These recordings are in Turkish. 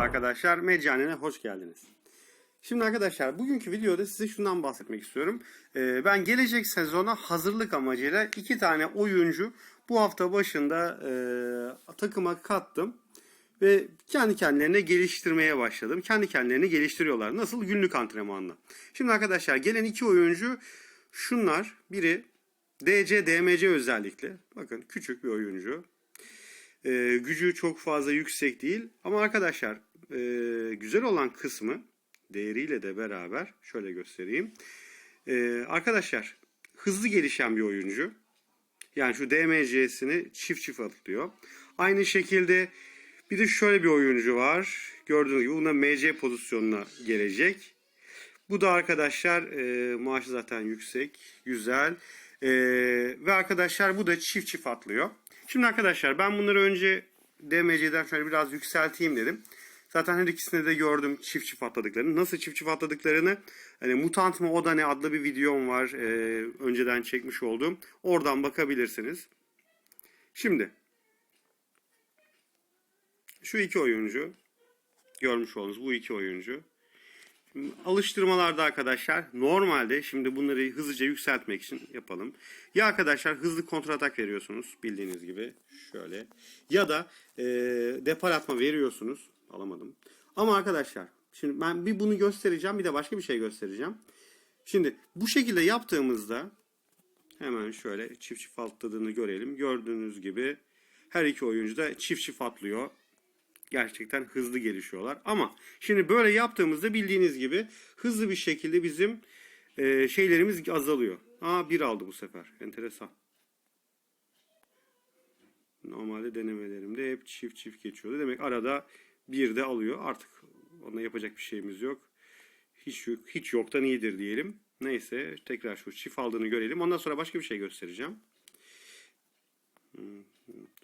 arkadaşlar, Meccane'ne hoş geldiniz. Şimdi arkadaşlar bugünkü videoda size şundan bahsetmek istiyorum. Ee, ben gelecek sezona hazırlık amacıyla iki tane oyuncu bu hafta başında e, takıma kattım. Ve kendi kendilerine geliştirmeye başladım. Kendi kendilerini geliştiriyorlar. Nasıl? Günlük antrenmanla. Şimdi arkadaşlar gelen iki oyuncu şunlar. Biri DC, DMC özellikle. Bakın küçük bir oyuncu. Ee, gücü çok fazla yüksek değil. Ama arkadaşlar e, güzel olan kısmı değeriyle de beraber şöyle göstereyim. Ee, arkadaşlar hızlı gelişen bir oyuncu. Yani şu DMC'sini çift çift atlıyor. Aynı şekilde bir de şöyle bir oyuncu var. Gördüğünüz gibi buna MC pozisyonuna gelecek. Bu da arkadaşlar e, maaşı zaten yüksek, güzel. E, ve arkadaşlar bu da çift çift atlıyor. Şimdi arkadaşlar ben bunları önce DMC'den şöyle biraz yükselteyim dedim. Zaten her ikisinde de gördüm çift çift atladıklarını. Nasıl çift çift atladıklarını hani Mutant mı o da ne adlı bir videom var. E, önceden çekmiş olduğum. Oradan bakabilirsiniz. Şimdi şu iki oyuncu görmüş olduğunuz bu iki oyuncu. Alıştırmalarda arkadaşlar normalde şimdi bunları hızlıca yükseltmek için yapalım. Ya arkadaşlar hızlı kontratak veriyorsunuz bildiğiniz gibi şöyle. Ya da e, depar atma veriyorsunuz. Alamadım. Ama arkadaşlar şimdi ben bir bunu göstereceğim bir de başka bir şey göstereceğim. Şimdi bu şekilde yaptığımızda hemen şöyle çift çift atladığını görelim. Gördüğünüz gibi her iki oyuncu da çift çift atlıyor gerçekten hızlı gelişiyorlar. Ama şimdi böyle yaptığımızda bildiğiniz gibi hızlı bir şekilde bizim e, şeylerimiz azalıyor. Aa bir aldı bu sefer. Enteresan. Normalde denemelerimde hep çift çift geçiyordu. Demek arada bir de alıyor. Artık ona yapacak bir şeyimiz yok. Hiç hiç yoktan iyidir diyelim. Neyse tekrar şu çift aldığını görelim. Ondan sonra başka bir şey göstereceğim. Hmm,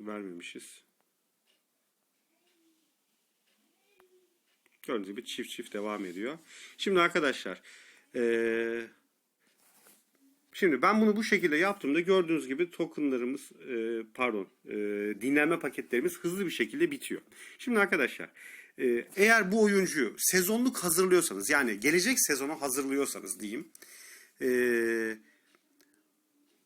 vermemişiz. Gördüğünüz gibi çift çift devam ediyor. Şimdi arkadaşlar ee, şimdi ben bunu bu şekilde yaptığımda gördüğünüz gibi tokenlarımız e, pardon e, dinlenme paketlerimiz hızlı bir şekilde bitiyor. Şimdi arkadaşlar e, eğer bu oyuncuyu sezonluk hazırlıyorsanız yani gelecek sezonu hazırlıyorsanız diyeyim eee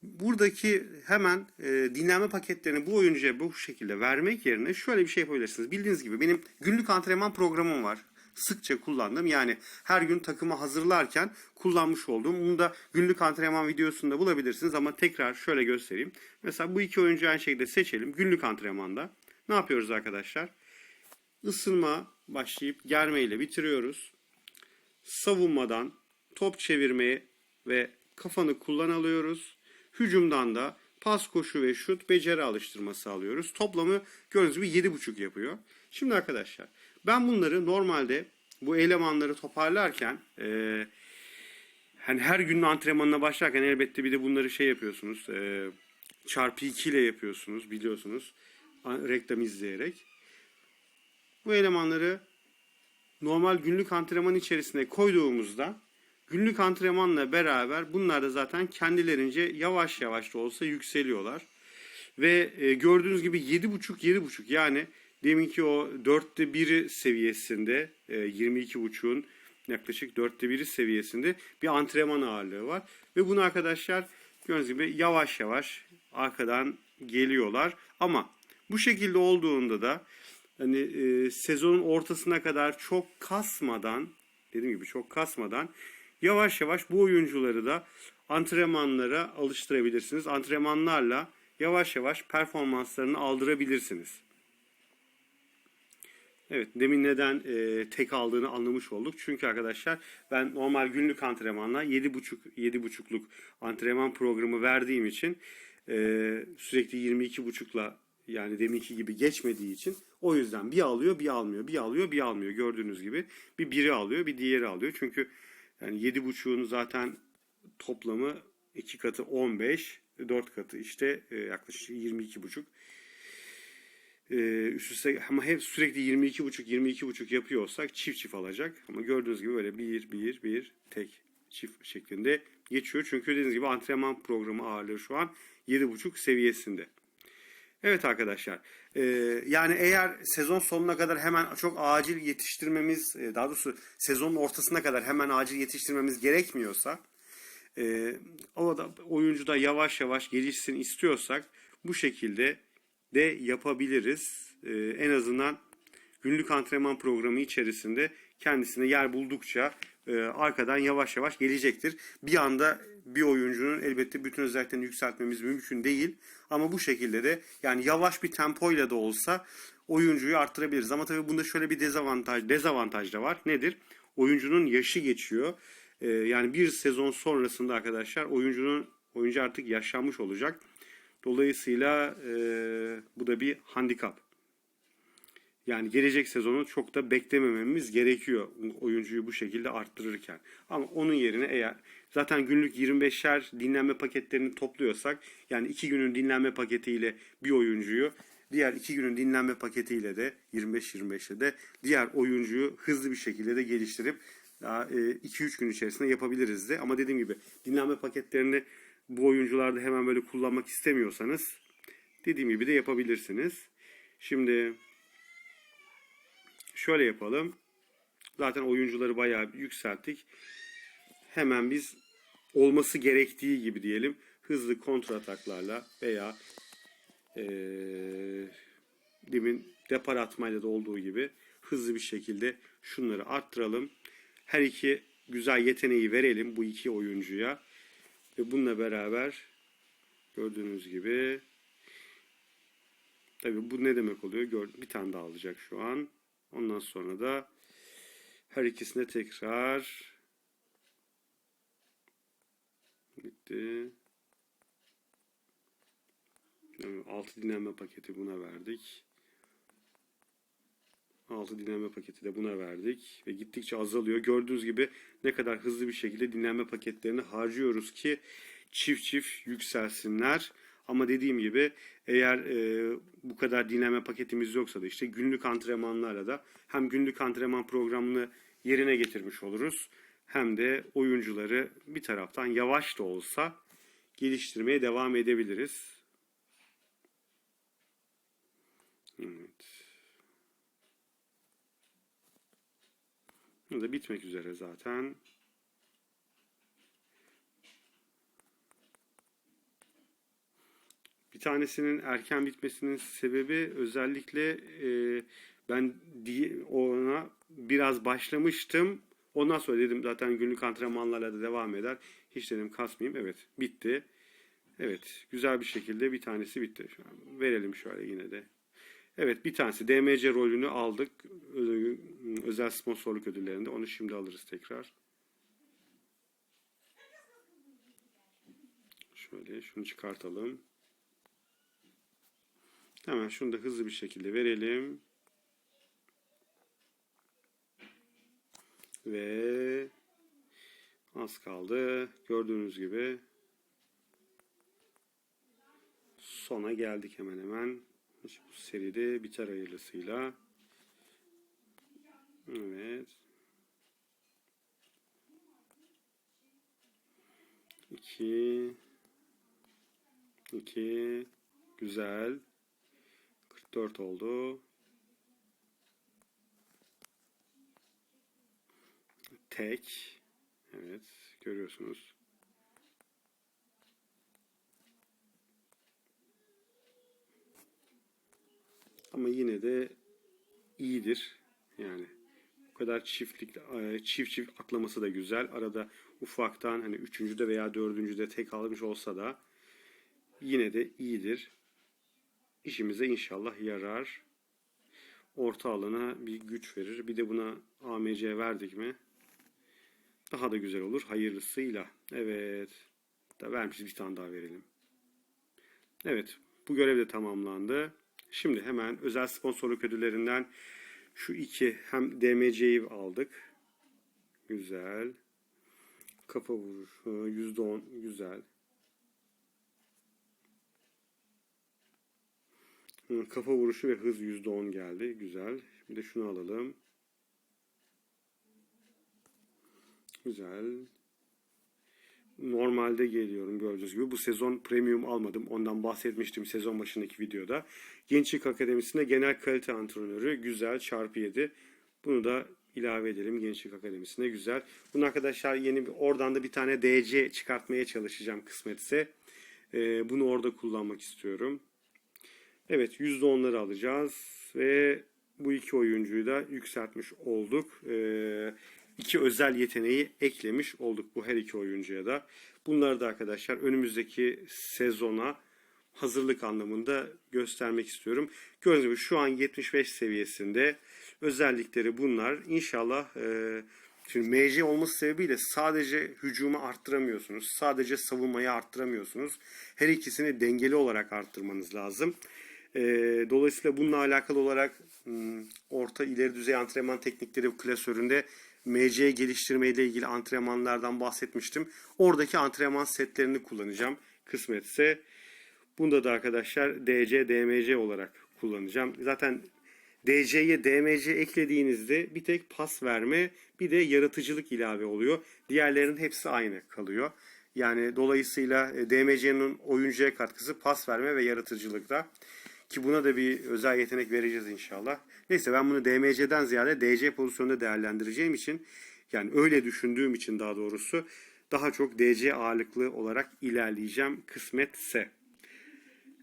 buradaki hemen e, dinlenme paketlerini bu oyuncuya bu şekilde vermek yerine şöyle bir şey yapabilirsiniz. Bildiğiniz gibi benim günlük antrenman programım var. Sıkça kullandım. Yani her gün takımı hazırlarken kullanmış olduğum. Bunu da günlük antrenman videosunda bulabilirsiniz ama tekrar şöyle göstereyim. Mesela bu iki oyuncuyu aynı şekilde seçelim. Günlük antrenmanda. Ne yapıyoruz arkadaşlar? Isınma başlayıp germe ile bitiriyoruz. Savunmadan top çevirmeyi ve kafanı kullan alıyoruz. Hücumdan da pas, koşu ve şut beceri alıştırması alıyoruz. Toplamı gördüğünüz gibi 7.5 yapıyor. Şimdi arkadaşlar ben bunları normalde bu elemanları toparlarken e, hani her günün antrenmanına başlarken elbette bir de bunları şey yapıyorsunuz. E, çarpı 2 ile yapıyorsunuz biliyorsunuz. Reklam izleyerek. Bu elemanları normal günlük antrenman içerisine koyduğumuzda Günlük antrenmanla beraber bunlar da zaten kendilerince yavaş yavaş da olsa yükseliyorlar. Ve e, gördüğünüz gibi 7.5 7.5 yani deminki o 4'te 1'i seviyesinde e, 22.5'un yaklaşık 4'te 1'i seviyesinde bir antrenman ağırlığı var. Ve bunu arkadaşlar gördüğünüz gibi yavaş yavaş arkadan geliyorlar. Ama bu şekilde olduğunda da hani e, sezonun ortasına kadar çok kasmadan dediğim gibi çok kasmadan Yavaş yavaş bu oyuncuları da antrenmanlara alıştırabilirsiniz. Antrenmanlarla yavaş yavaş performanslarını aldırabilirsiniz. Evet demin neden e, tek aldığını anlamış olduk. Çünkü arkadaşlar ben normal günlük antrenmanla 7.5 7.5'luk antrenman programı verdiğim için e, sürekli 22.5'la yani deminki gibi geçmediği için o yüzden bir alıyor bir almıyor bir alıyor bir almıyor gördüğünüz gibi bir biri alıyor bir diğeri alıyor. Çünkü yani 7.5'un zaten toplamı 2 katı 15, 4 katı işte e, yaklaşık 22.5. Ee, üst üste ama hep sürekli 22.5 22.5 yapıyorsak çift çift alacak. Ama gördüğünüz gibi böyle bir bir bir tek çift şeklinde geçiyor. Çünkü dediğiniz gibi antrenman programı ağırlığı şu an 7.5 seviyesinde. Evet arkadaşlar Ee, yani eğer sezon sonuna kadar hemen çok acil yetiştirmemiz, e, daha doğrusu sezonun ortasına kadar hemen acil yetiştirmemiz gerekmiyorsa, e, o da oyuncu da yavaş yavaş gelişsin istiyorsak bu şekilde de yapabiliriz. E, en azından günlük antrenman programı içerisinde kendisine yer buldukça e, arkadan yavaş yavaş gelecektir. Bir anda bir oyuncunun elbette bütün özelliklerini yükseltmemiz mümkün değil. Ama bu şekilde de yani yavaş bir tempoyla da olsa oyuncuyu arttırabiliriz. Ama tabii bunda şöyle bir dezavantaj, dezavantaj da var. Nedir? Oyuncunun yaşı geçiyor. E, yani bir sezon sonrasında arkadaşlar oyuncunun oyuncu artık yaşlanmış olacak. Dolayısıyla e, bu da bir handikap. Yani gelecek sezonu çok da beklemememiz gerekiyor oyuncuyu bu şekilde arttırırken. Ama onun yerine eğer zaten günlük 25'er dinlenme paketlerini topluyorsak yani 2 günün dinlenme paketiyle bir oyuncuyu diğer 2 günün dinlenme paketiyle de 25-25'le de diğer oyuncuyu hızlı bir şekilde de geliştirip daha 2-3 gün içerisinde yapabiliriz de. Ama dediğim gibi dinlenme paketlerini bu oyuncularda hemen böyle kullanmak istemiyorsanız dediğim gibi de yapabilirsiniz. Şimdi şöyle yapalım. Zaten oyuncuları bayağı yükselttik. Hemen biz olması gerektiği gibi diyelim hızlı kontrataklarla veya ee, demin depar atmayla da olduğu gibi hızlı bir şekilde şunları arttıralım. Her iki güzel yeteneği verelim bu iki oyuncuya. Ve bununla beraber gördüğünüz gibi tabii bu ne demek oluyor? Bir tane daha alacak şu an. Ondan sonra da her ikisine tekrar bitti. Altı dinlenme paketi buna verdik. Altı dinlenme paketi de buna verdik. Ve gittikçe azalıyor. Gördüğünüz gibi ne kadar hızlı bir şekilde dinlenme paketlerini harcıyoruz ki çift çift yükselsinler. Ama dediğim gibi eğer e, bu kadar dinlenme paketimiz yoksa da işte günlük antrenmanlarla da hem günlük antrenman programını yerine getirmiş oluruz. Hem de oyuncuları bir taraftan yavaş da olsa geliştirmeye devam edebiliriz. Evet. Bu da bitmek üzere zaten. Bir tanesinin erken bitmesinin sebebi özellikle e, ben ona biraz başlamıştım. Ondan sonra dedim zaten günlük antrenmanlarla da devam eder. Hiç dedim kasmayayım. Evet bitti. Evet güzel bir şekilde bir tanesi bitti. Verelim şöyle yine de. Evet bir tanesi DMC rolünü aldık. Özel sponsorluk ödüllerinde. Onu şimdi alırız tekrar. Şöyle şunu çıkartalım. Hemen şunu da hızlı bir şekilde verelim. Ve az kaldı. Gördüğünüz gibi sona geldik hemen hemen. Bu seride biter hayırlısıyla. Evet. İki. İki. Güzel. 44 oldu. Tek. Evet. Görüyorsunuz. Ama yine de iyidir. Yani bu kadar çiftlik e, çift çift aklaması da güzel. Arada ufaktan hani üçüncüde veya dördüncüde tek almış olsa da yine de iyidir. İşimize inşallah yarar. Orta alana bir güç verir. Bir de buna AMC verdik mi daha da güzel olur. Hayırlısıyla. Evet. Da vermişiz bir tane daha verelim. Evet. Bu görev de tamamlandı. Şimdi hemen özel sponsorluk ödüllerinden şu iki hem DMC'yi aldık. Güzel. Kafa vuruşu %10 güzel. Kafa vuruşu ve hız %10 geldi. Güzel. Bir de şunu alalım. Güzel. normalde geliyorum gördüğünüz gibi. Bu sezon premium almadım. Ondan bahsetmiştim sezon başındaki videoda. Gençlik Akademisi'nde genel kalite antrenörü güzel çarpı 7. Bunu da ilave edelim Gençlik Akademisi'ne güzel. Bunu arkadaşlar yeni bir oradan da bir tane DC çıkartmaya çalışacağım kısmetse. Ee, bunu orada kullanmak istiyorum. Evet %10'ları alacağız ve bu iki oyuncuyu da yükseltmiş olduk. Ee, iki özel yeteneği eklemiş olduk bu her iki oyuncuya da. Bunları da arkadaşlar önümüzdeki sezona hazırlık anlamında göstermek istiyorum. Gördüğünüz gibi şu an 75 seviyesinde özellikleri bunlar. İnşallah e, şimdi MC olması sebebiyle sadece hücumu arttıramıyorsunuz. Sadece savunmayı arttıramıyorsunuz. Her ikisini dengeli olarak arttırmanız lazım. E, dolayısıyla bununla alakalı olarak orta ileri düzey antrenman teknikleri klasöründe MC geliştirme ile ilgili antrenmanlardan bahsetmiştim. Oradaki antrenman setlerini kullanacağım kısmetse. Bunda da arkadaşlar DC, DMC olarak kullanacağım. Zaten DC'ye DMC eklediğinizde bir tek pas verme bir de yaratıcılık ilave oluyor. Diğerlerinin hepsi aynı kalıyor. Yani dolayısıyla e, DMC'nin oyuncuya katkısı pas verme ve yaratıcılıkta. Ki buna da bir özel yetenek vereceğiz inşallah. Neyse ben bunu DMC'den ziyade DC pozisyonunda değerlendireceğim için yani öyle düşündüğüm için daha doğrusu daha çok DC ağırlıklı olarak ilerleyeceğim kısmetse.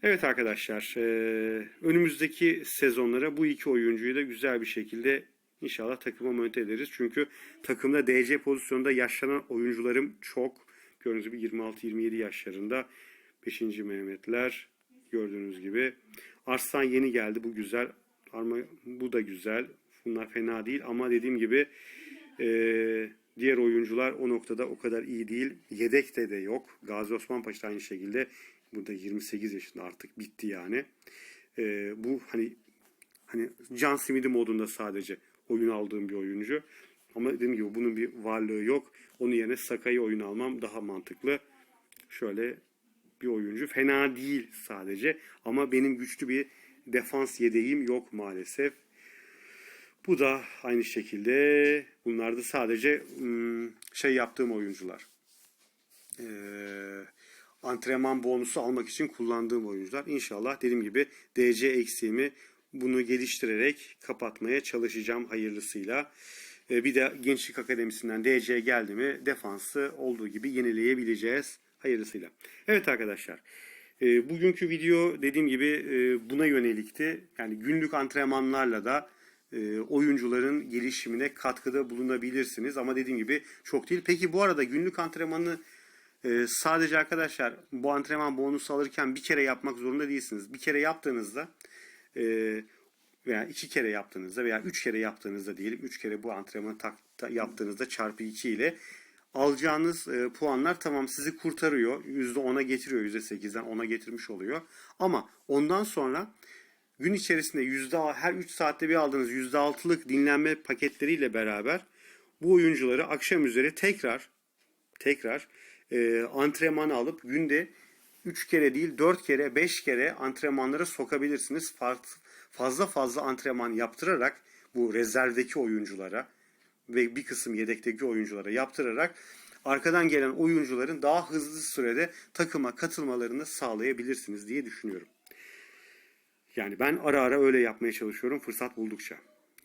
Evet arkadaşlar, e, önümüzdeki sezonlara bu iki oyuncuyu da güzel bir şekilde inşallah takıma monte ederiz. Çünkü takımda DC pozisyonunda yaşlanan oyuncularım çok. Gördüğünüz gibi 26-27 yaşlarında 5. Mehmetler gördüğünüz gibi. Arslan yeni geldi, bu güzel. Arma, bu da güzel. Bunlar fena değil ama dediğim gibi e, diğer oyuncular o noktada o kadar iyi değil. Yedekte de yok. Gazi Osman Paşa aynı şekilde. Burada 28 yaşında artık bitti yani. Ee, bu hani hani Can Smith'i modunda sadece oyun aldığım bir oyuncu. Ama dediğim gibi bunun bir varlığı yok. Onun yerine Saka'yı oyun almam daha mantıklı. Şöyle bir oyuncu. Fena değil sadece. Ama benim güçlü bir defans yedeğim yok maalesef. Bu da aynı şekilde. Bunlar da sadece ım, şey yaptığım oyuncular. Eee antrenman bonusu almak için kullandığım oyuncular. İnşallah dediğim gibi DC eksiğimi bunu geliştirerek kapatmaya çalışacağım hayırlısıyla. Ee, Bir de Gençlik Akademisi'nden DC geldi mi defansı olduğu gibi yenileyebileceğiz hayırlısıyla. Evet arkadaşlar. e, Bugünkü video dediğim gibi e, buna yönelikti. Yani günlük antrenmanlarla da e, oyuncuların gelişimine katkıda bulunabilirsiniz. Ama dediğim gibi çok değil. Peki bu arada günlük antrenmanı ee, sadece arkadaşlar bu antrenman bonusu alırken bir kere yapmak zorunda değilsiniz. Bir kere yaptığınızda e, veya iki kere yaptığınızda veya üç kere yaptığınızda diyelim. Üç kere bu antrenmanı yaptığınızda çarpı iki ile alacağınız e, puanlar tamam sizi kurtarıyor. %10'a getiriyor. %8'den 10'a getirmiş oluyor. Ama ondan sonra gün içerisinde yüzde her 3 saatte bir aldığınız %6'lık dinlenme paketleriyle beraber bu oyuncuları akşam üzeri tekrar tekrar e, antrenman alıp günde 3 kere değil 4 kere 5 kere antrenmanlara sokabilirsiniz. Fazla fazla antrenman yaptırarak bu rezervdeki oyunculara ve bir kısım yedekteki oyunculara yaptırarak arkadan gelen oyuncuların daha hızlı sürede takıma katılmalarını sağlayabilirsiniz diye düşünüyorum. Yani ben ara ara öyle yapmaya çalışıyorum fırsat buldukça.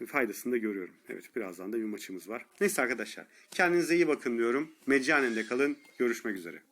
Faydasını da görüyorum. Evet birazdan da bir maçımız var. Neyse arkadaşlar kendinize iyi bakın diyorum. Meccanen kalın. Görüşmek üzere.